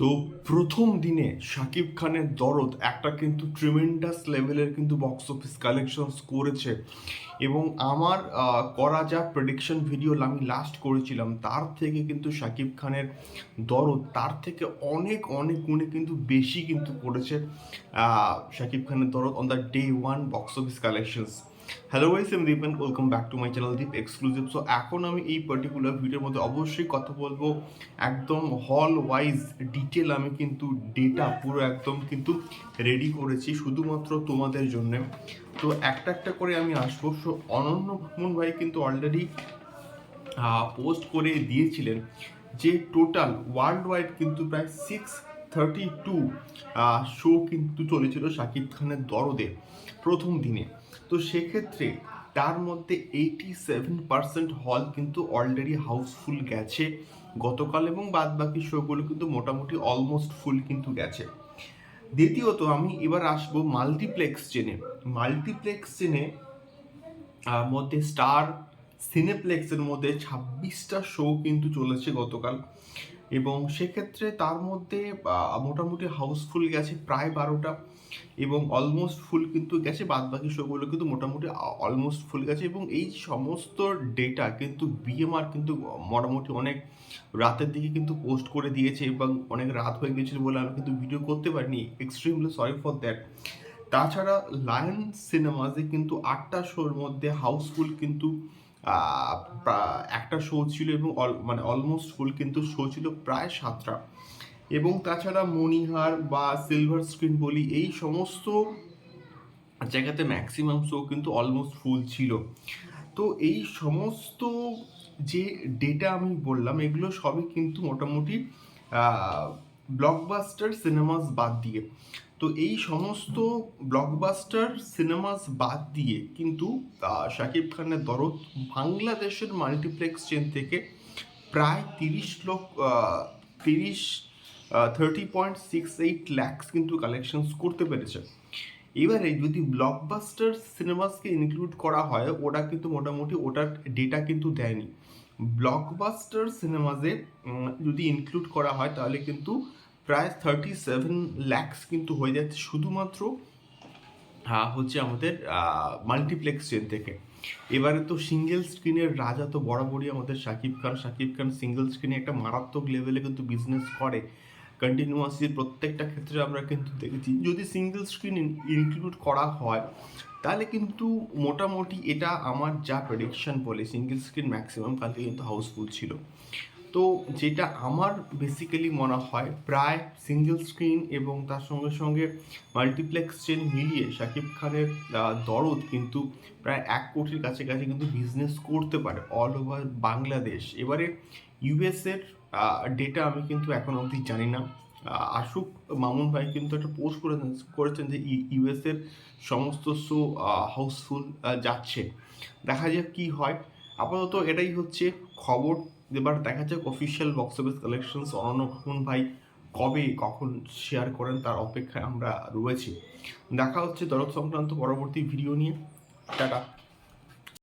তো প্রথম দিনে শাকিব খানের দরদ একটা কিন্তু ট্রিমেন্ডাস লেভেলের কিন্তু বক্স অফিস কালেকশনস করেছে। এবং আমার করা যা প্রেডিকশন ভিডিও আমি লাস্ট করেছিলাম, তার থেকে কিন্তু শাকিব খানের দরদ তার থেকে অনেক অনেক গুণে কিন্তু বেশি কিন্তু করেছে শাকিব খানের Dorod on the day one box office collections hello guys I'm Deep and welcome back to my channel Deep exclusive so এখন আমি এই পার্টিকুলার ভিডিওর মধ্যে অবশ্যই কথা বলব। একদম হল ওয়াইজ ডিটেল আমি কিন্তু ডেটা পুরো একদম কিন্তু রেডি করেছি শুধুমাত্র তোমাদের জন্যে। তো একটা একটা করে আমি আসব। সো অনন্য ভ্রমণ ভাই কিন্তু অলরেডি পোস্ট করে দিয়েছিলেন যে টোটাল ওয়ার্ল্ড ওয়াইড কিন্তু প্রায় সিক্স থার্টি টু শো কিন্তু চলেছিল শাকিব খানের দরদে প্রথম দিনে। তো সেক্ষেত্রে তার মধ্যে এইটি সেভেন পার্সেন্ট হল কিন্তু অলরেডি হাউসফুল গেছে গতকাল এবং বাদ বাকি শোগুলো কিন্তু মোটামুটি অলমোস্ট ফুল কিন্তু গেছে। দ্বিতীয়ত আমি এবার আসব মাল্টিপ্লেক্স চেনে মাল্টিপ্লেক্স চেনে মধ্যে স্টার সিনেপ্লেক্সের মধ্যে ছাব্বিশটা শো কিন্তু চলেছে গতকাল। এবং সেক্ষেত্রে তার মধ্যে মোটামুটি হাউসফুল গেছে প্রায় বারোটা এবং অলমোস্ট ফুল কিন্তু গেছে বাদ বাকি শোগুলো কিন্তু মোটামুটি অলমোস্ট ফুল গেছে এবং এই সমস্ত ডেটা কিন্তু বিএমআর কিন্তু মোটামুটি অনেক রাতের দিকে কিন্তু পোস্ট করে দিয়েছে এবং অনেক রাত হয়ে গেছিল বলে আমি কিন্তু ভিডিও করতে পারিনি এক্সট্রিমলি সরি ফর দ্যাট তাছাড়া লায়ন সিনেমাসে কিন্তু আটটা শোর মধ্যে হাউসফুল কিন্তু একটা শো ছিল এবং মানে অলমোস্ট ফুল কিন্তু শো ছিল প্রায় সাতটা। এবং তাছাড়া মণিহার বা সিলভার স্ক্রিন বলি, এই সমস্ত জায়গাতে ম্যাক্সিমাম শো কিন্তু অলমোস্ট ফুল ছিল। তো এই সমস্ত যে ডেটা আমি বললাম, এগুলো সবই কিন্তু মোটামুটি ব্লকবাস্টার সিনেমাস বাদ দিয়ে। তো এই সমস্ত ব্লকবাস্টার সিনেমাস বাদ দিয়ে কিন্তু শাকিব খানের দরদ বাংলাদেশের মাল্টিপ্লেক্স চেন থেকে প্রায় তিরিশ লোক তিরিশ thirty point six eight lakhs কিন্তু কালেকশনস করতে পেরেছে। এবারে যদি ব্লকবাস্টার সিনেমাসকে ইনক্লুড করা হয়, ওরা কিন্তু মোটামুটি ওটার ডেটা কিন্তু দেয়নি। ব্লকবাস্টার সিনেমাজে যদি ইনক্লুড করা হয়, তাহলে কিন্তু প্রায় থার্টি সেভেন ল্যাক্স কিন্তু হয়ে যাচ্ছে শুধুমাত্র হচ্ছে আমাদের মাল্টিপ্লেক্স চেন থেকে। এবারে তো সিঙ্গেল স্ক্রিনের রাজা তো বরাবরই আমাদের শাকিব খান। শাকিব খান সিঙ্গেল স্ক্রিনে একটা মারাত্মক লেভেলে কিন্তু বিজনেস করে। কন্টিনিউয়াসলি প্রত্যেকটা ক্ষেত্রে আমরা কিন্তু দেখেছি। যদি সিঙ্গেল স্ক্রিন ইনক্লুড করা হয়, তাহলে কিন্তু মোটামুটি এটা আমার যা প্রেডিকশন বলে সিঙ্গেল স্ক্রিন ম্যাক্সিমাম কালকে কিন্তু হাউসফুল ছিল। তো যেটা আমার বেসিক্যালি মনে হয়, প্রায় সিঙ্গেল স্ক্রিন এবং তার সঙ্গে সঙ্গে মাল্টিপ্লেক্স চেন মিলিয়ে শাকিব খানের দরদ কিন্তু প্রায় এক কোটির কাছাকাছি কিন্তু বিজনেস করতে পারে অল ওভার বাংলাদেশ। এবারে ইউএসের ডেটা আমি কিন্তু এখন অবধি জানি না। আশুক মামুন ভাই কিন্তু একটা পোস্ট করেছেন করেছেন যে ইউএসের সমস্ত শো হাউসফুল যাচ্ছে। দেখা যাক কি হয়। আপাতত এটাই হচ্ছে খবর। এবার দেখা যাক অফিসিয়াল বক্স অফিস কালেকশনস অনন্য ভাই কবে, কখন শেয়ার করেন তার অপেক্ষায় আমরা রয়েছি। দেখা হচ্ছে দরদ সংক্রান্ত পরবর্তী ভিডিও নিয়ে। টাটা।